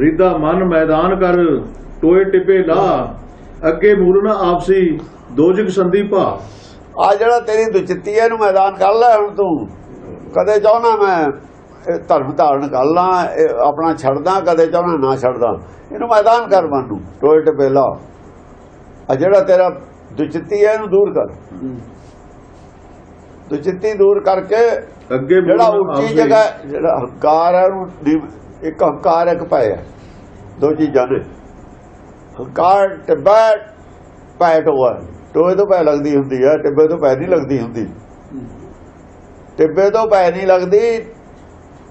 ਰਿਦਾ ਮਨ ਮੈਦਾਨ ਕਰ ਟੋਏ ਟਿਪੇ ਲਾ। ਅੱਗੇ ਮੂਲ ਨਾ ਆਪਸੀ ਦੋਜਕ ਸੰਦੀ ਭਾ। ਆ ਜਿਹੜਾ ਤੇਰੀ ਦੁਚਿੱਤੀ ਹੈ ਇਹਨੂੰ ਮੈਦਾਨ ਕਰ ਲੈ ਹੁਣ ਤੂੰ। ਕਦੇ ਚਾਹਣਾ ਮੈਂ ਧਰਮ ਧਾਰਨ ਕਰ ਲਾਂ ਆਪਣਾ ਛੱਡਦਾ ਕਦੇ ਚਾਹਣਾ ਨਾ ਛੱਡਦਾ। ਇਹਨੂੰ ਮੈਦਾਨ ਕਰ ਮਨ ਨੂੰ ਟੋਏ ਟਪੇ ਲਾ। ਆ ਜਿਹੜਾ ਤੇਰਾ ਦੁਚਿੱਤੀ ਹੈ ਇਹਨੂੰ ਦੂਰ ਕਰ। ਦੁਚਿੱਤੀ ਦੂਰ ਕਰਕੇ ਅੱਗੇ ਜਿਹੜਾ ਉੱਚੀ ਜਗ੍ਹਾ ਜਿਹੜਾ ਹੰਕਾਰ ਹੈ ਉਹਨੂੰ ਇੱਕ ਹੰਕਾਰ ਇੱਕ ਪੈ ਹੈ ਦੋ ਚੀਜ਼ਾਂ ਨੇ। ਹੰਕਾਰ ਟਿੱਬਾ ਪੈ ਟੋਆ ਟੋਏ ਤੋਂ ਪੈ ਲੱਗਦੀ ਹੁੰਦੀ ਹੈ ਟਿੱਬੇ ਤੋਂ ਪੈ ਨਹੀਂ ਲੱਗਦੀ ਹੁੰਦੀ। ਟਿੱਬੇ ਤੋਂ ਪੈ ਨਹੀਂ ਲੱਗਦੀ,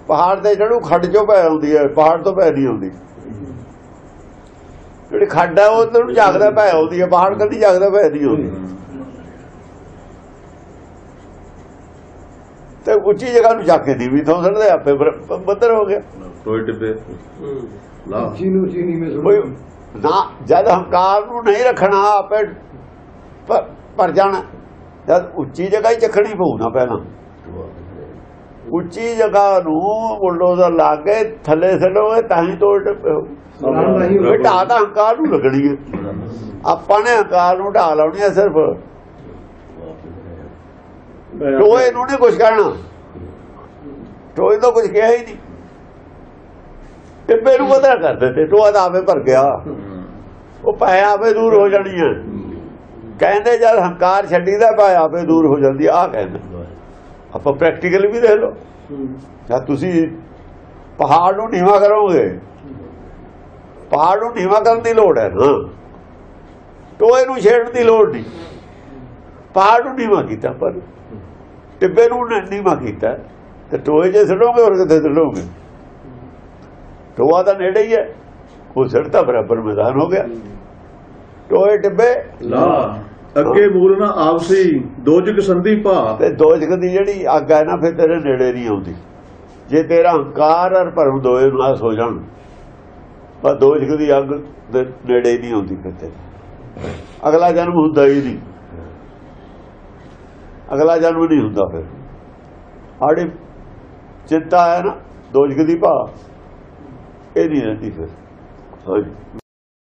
ਪਹਾੜ ਤੇ ਚੜੂ ਖੱਡ ਚੋਂ ਪੈ ਆਉਂਦੀ ਹੈ ਪਹਾੜ ਤੋਂ ਪੈ ਨਹੀਂ ਆਉਂਦੀ। ਜਿਹੜੀ ਖੱਡ ਹੈ ਉਹ ਤੋਂ ਜਾਗਦਾ ਪੈ ਆਉਂਦੀ ਹੈ ਪਹਾੜ ਕਦੀ ਜਾਗਦਾ ਪੈ ਨਹੀਂ ਆਉਂਦੀ। ਤੇ ਉੱਚੀ ਜਗ੍ਹਾ ਨੂੰ ਜਾ ਕੇ ਨਹੀਂ ਵੀ ਥੋਂ ਸੜਦੇ, ਆਪੇ ਬਰ- ਬੱਦਰ ਹੋ ਗਿਆ। ਟੋਏ ਟਿਪੇ ਲਾ। ਚੀਨੂ ਚੀਨੀ ਮੇ ਕੋਈ ਨਾ ਜਦ ਹੰਕਾਰ ਨੂੰ ਨਹੀਂ ਰੱਖਣਾ ਆਪੇ ਭਰ ਜਾਣਾ। ਜਦ ਉੱਚੀ ਜਗ੍ਹਾ ਹੀ ਚੱਕਣੀ ਪਊ ਨਾ ਪਹਿਲਾਂ। ਉੱਚੀ ਜਗ੍ਹਾ ਨੂੰ ਬੁਲਡੋਜ਼ਰ ਲਾ ਕੇ ਥੱਲੇ ਸੜੋਗੇ ਤਾਂ ਹੀ ਤੋੜ। ਢਾ ਤਾਂ ਹੰਕਾਰ ਨੂੰ ਲੱਗਣੀ ਹੈ। ਆਪਾਂ ਨੇ ਹੰਕਾਰ ਨੂੰ ਢਾ ਲਾਉਣੀ ਹੈ ਸਿਰਫ। ਟੋਏ ਨੂੰ ਨਹੀਂ ਕੁਝ ਕਹਿਣਾ। ਟੋਏ ਤੋਂ ਕੁਝ ਕਿਹਾ ਹੀ ਨਹੀਂ। ਟਿੱਬੇ ਨੂੰ ਵਧਾ ਕਰ ਦਿੱਤੇ ਟੋਆ ਤਾਂ ਆਵੇ ਭਰ ਗਿਆ। ਉਹ ਪਾਇਆ ਆਵੇ ਦੂਰ ਹੋ ਜਾਣੀ ਹੈ। ਕਹਿੰਦੇ ਜਦ ਹੰਕਾਰ ਛੱਡੀਦਾ ਪਾਇਆ ਆਵੇ ਦੂਰ ਹੋ ਜਾਂਦੀ ਆ ਕਹਿੰਦੇ। ਆਪਾਂ ਪ੍ਰੈਕਟੀਕਲ ਵੀ ਦੇਖ ਲਓ। ਜਦ ਤੁਸੀਂ ਪਹਾੜ ਨੂੰ ਨੀਵਾ ਕਰੋਗੇ ਪਹਾੜ ਨੂੰ ਨੀਵਾ ਕਰਨ ਦੀ ਲੋੜ ਹੈ ਨਾ ਟੋਏ ਨੂੰ ਛੇੜਨ ਦੀ ਲੋੜ ਨਹੀਂ। ਪਹਾੜ ਨੂੰ ਨੀਵਾ ਕੀਤਾ ਪਰ ਟਿੱਬੇ ਨੂੰ ਨੀਵਾਂ ਕੀਤਾ। ਤੇ ਟੋਏ ਜੇ ਸੜੋਗੇ ਹੋਰ ਕਿੱਥੇ ਸੜੋਗੇ ਟੋਆ ਤਾਂ ਨੇੜੇ ਹੀ ਹੈ। ਉਹ ਸੜਤਾ ਬਰਾਬਰ ਮੈਦਾਨ ਹੋ ਗਿਆ। ਟੋਏ ਟਿੱਬੇ। ਲਾ ਅੱਗੇ ਮੂਲ ਨਾ ਆਪਸੀ ਦੋਜਕ ਸੰਦੀ ਭਾ। ਤੇ ਦੋਜਕ ਦੀ ਜਿਹੜੀ ਅੱਗ ਹੈ ਨਾ ਫਿਰ ਤੇਰੇ ਨੇੜੇ ਨਹੀਂ ਆਉਂਦੀ। ਜੇ ਤੇਰਾ ਹੰਕਾਰ ਔਰ ਭਰਮ ਦੋਏ ਨਾਸ ਹੋ ਜਾਣ ਬਸ ਦੋਜਕ ਦੀ ਅੱਗ ਦੇ ਨੇੜੇ ਨਹੀਂ ਆਉਂਦੀ ਫਿਰ ਤੇਰੇ। ਅਗਲਾ ਜਨਮ ਹੁੰਦਾ ਹੀ ਨਹੀਂ। ਅਗਲਾ ਜਨਮ ਨਹੀਂ ਹੁੰਦਾ ਫਿਰ। ਆੜੀ ਚਿੰਤਾ ਹੈ ਨਾ ਦੋਜਕ ਦੀ ਭਾ। ਇਹ ਨਹੀਂ ਰਹਿੰਦੀ ਫਿਰ ਹਾਂਜੀ